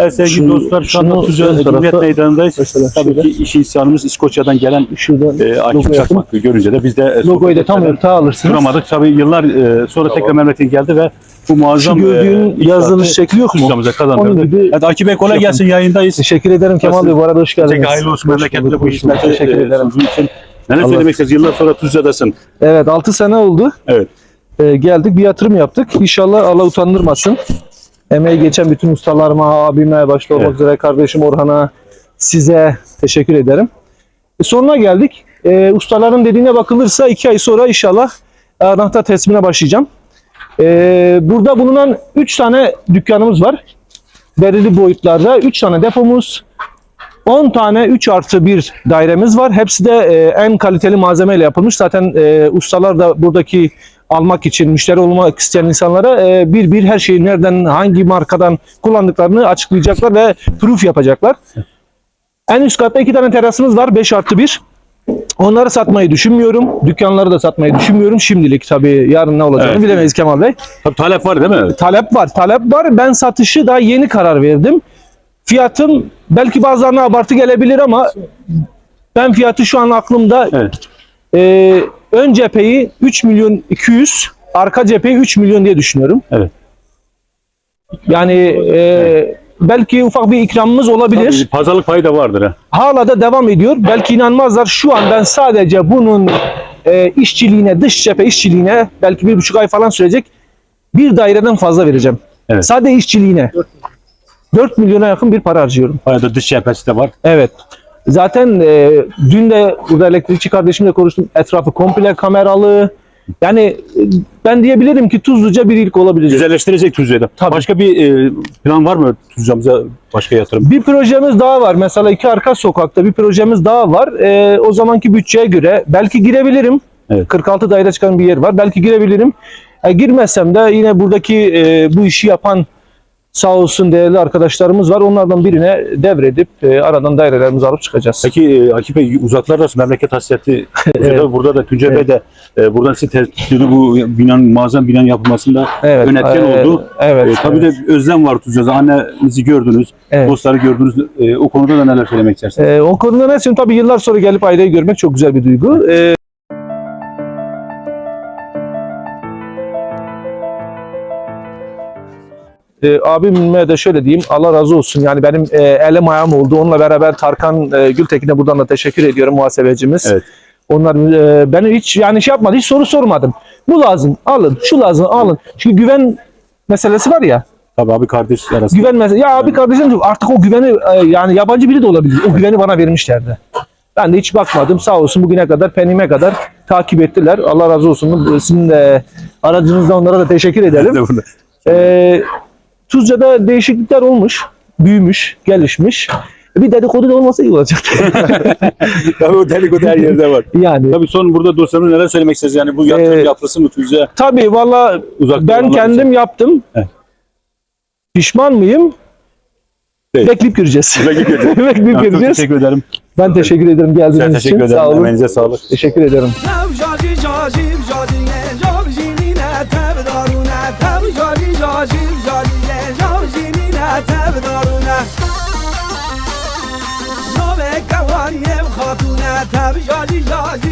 Evet sevgili Şu- dostlar şu anda şunu Tuzla Cumhuriyet Meydanı'ndayız. Mesela Tabii şurada. ki iş insanımız İskoçya'dan gelen Şuradan e, Akif. Çakmak'ı görünce de biz de e, Logoyu da tam ortaya alırsınız. duramadık. Tabii yıllar e, sonra tekrar memlekete geldi ve bu muazzam Şu gördüğün e, yazılış şekli yok mu? Tuzla'mıza kazandırdı. Gibi Evet, Akif Bey kolay yapın. gelsin yayındayız. Teşekkür ederim Kemal Bey. Bu arada hoş geldiniz. Teşekkür hayırlı olsun memlekette bu hizmeti Teşekkür e, ederim. için. Neler Allah- söylemek istiyorsun? Yıllar sonra Tuzla'dasın. Evet 6 sene oldu. Evet. Ee, geldik bir yatırım yaptık. İnşallah Allah utandırmasın. Emeği geçen bütün ustalarıma, abime, başta olmak Evet. üzere kardeşim Orhan'a, size teşekkür ederim. E, sonuna geldik. E, ustaların dediğine bakılırsa iki ay sonra inşallah anahtar teslimine başlayacağım. E, burada bulunan 3 tane dükkanımız var. Belirli boyutlarda 3 tane depomuz, 10 tane 3 artı 1 dairemiz var. Hepsi de e, en kaliteli malzemeyle yapılmış. Zaten e, ustalar da buradaki almak için, müşteri olmak isteyen insanlara e, bir bir her şeyi nereden, hangi markadan kullandıklarını açıklayacaklar ve proof yapacaklar. En üst katta iki tane terasımız var. 5 artı 1. Onları satmayı düşünmüyorum. Dükkanları da satmayı düşünmüyorum. Şimdilik tabii yarın ne olacağını Evet. bilemeyiz Kemal Bey. Tabii talep var değil mi? Talep var, talep var. Ben satışı daha yeni karar verdim. Fiyatım belki bazılarına abartı gelebilir ama ben fiyatı şu an aklımda Evet. e, ön cepheyi 3 milyon 200, arka cepheyi 3 milyon diye düşünüyorum. Evet. Yani e, belki ufak bir ikramımız olabilir. Tabii pazarlık payı da vardır ha. Hala da devam ediyor. Belki inanmazlar. Şu an ben sadece bunun e, işçiliğine, dış cephe işçiliğine belki bir buçuk ay falan sürecek bir daireden fazla vereceğim. Evet. Sadece işçiliğine. 4 milyona yakın bir para harcıyorum. Bayağı da dış cephesi de var. Evet. Zaten e, dün de burada elektrikçi kardeşimle konuştum. Etrafı komple kameralı. Yani e, ben diyebilirim ki Tuzluca bir ilk olabilecek. Güzelleştirecek Tuzla'yı da. Tabii. Başka bir e, plan var mı Tuzla'mıza başka yatırım? Bir projemiz daha var. Mesela iki arka sokakta bir projemiz daha var. Ee, o zamanki bütçeye göre belki girebilirim. Evet. 46 daire çıkan bir yer var. Belki girebilirim. E, girmezsem de yine buradaki e, bu işi yapan sağ olsun değerli arkadaşlarımız var. Onlardan birine devredip e, aradan dairelerimizi alıp çıkacağız. Peki e, Akif Bey uzaklardasın memleket hasreti. Tuzla'da, Burada da Tuncay Bey de e, buradan size teslimini bu binanın muazzam binanın yapılmasında Evet, yönetken e, oldu. Evet. E, tabii evet, de özlem var Tuzla'da. Annenizi gördünüz, evet. dostları gördünüz. E, o konuda da neler söylemek istersiniz? E, o konuda ne söyleyeyim? Tabii yıllar sonra gelip aileyi görmek çok güzel bir duygu. E, E, abime de şöyle diyeyim Allah razı olsun yani benim e, elim ayağım oldu onunla beraber Tarkan e, Gültekin'e buradan da teşekkür ediyorum muhasebecimiz. Evet. Onlar e, beni hiç yani şey yapmadı hiç soru sormadım. Bu lazım alın şu lazım alın. Çünkü güven meselesi var ya Tabii abi kardeş arasında. güven meselesi. Ya abi kardeşim artık o güveni e, yani yabancı biri de olabilir. O güveni bana vermişlerdi. Ben de hiç bakmadım. Sağ olsun bugüne kadar penime kadar takip ettiler. Allah razı olsun. Sizin de aracınızda onlara da teşekkür edelim. Ee, Tuzca'da değişiklikler olmuş, büyümüş, gelişmiş. Bir dedikodu da olmasa iyi olacaktı. Tabii o dedikodu her yerde var. yani Tabii son burada dostlarımız neler söylemek istersiniz? Yani bu yatırım Ee, yapılsın mı Tuzla? tabii valla ben kendim yaptım. Evet. Pişman mıyım? Değil. Bekleyip göreceğiz. Bekleyip göreceğiz. Bekleyip göreceğiz. teşekkür ederim. Ben teşekkür ederim geldiğiniz teşekkür için. ederim. Sağ olun. Emeğinize sağlık. Teşekkür ederim. Tev jadi jadi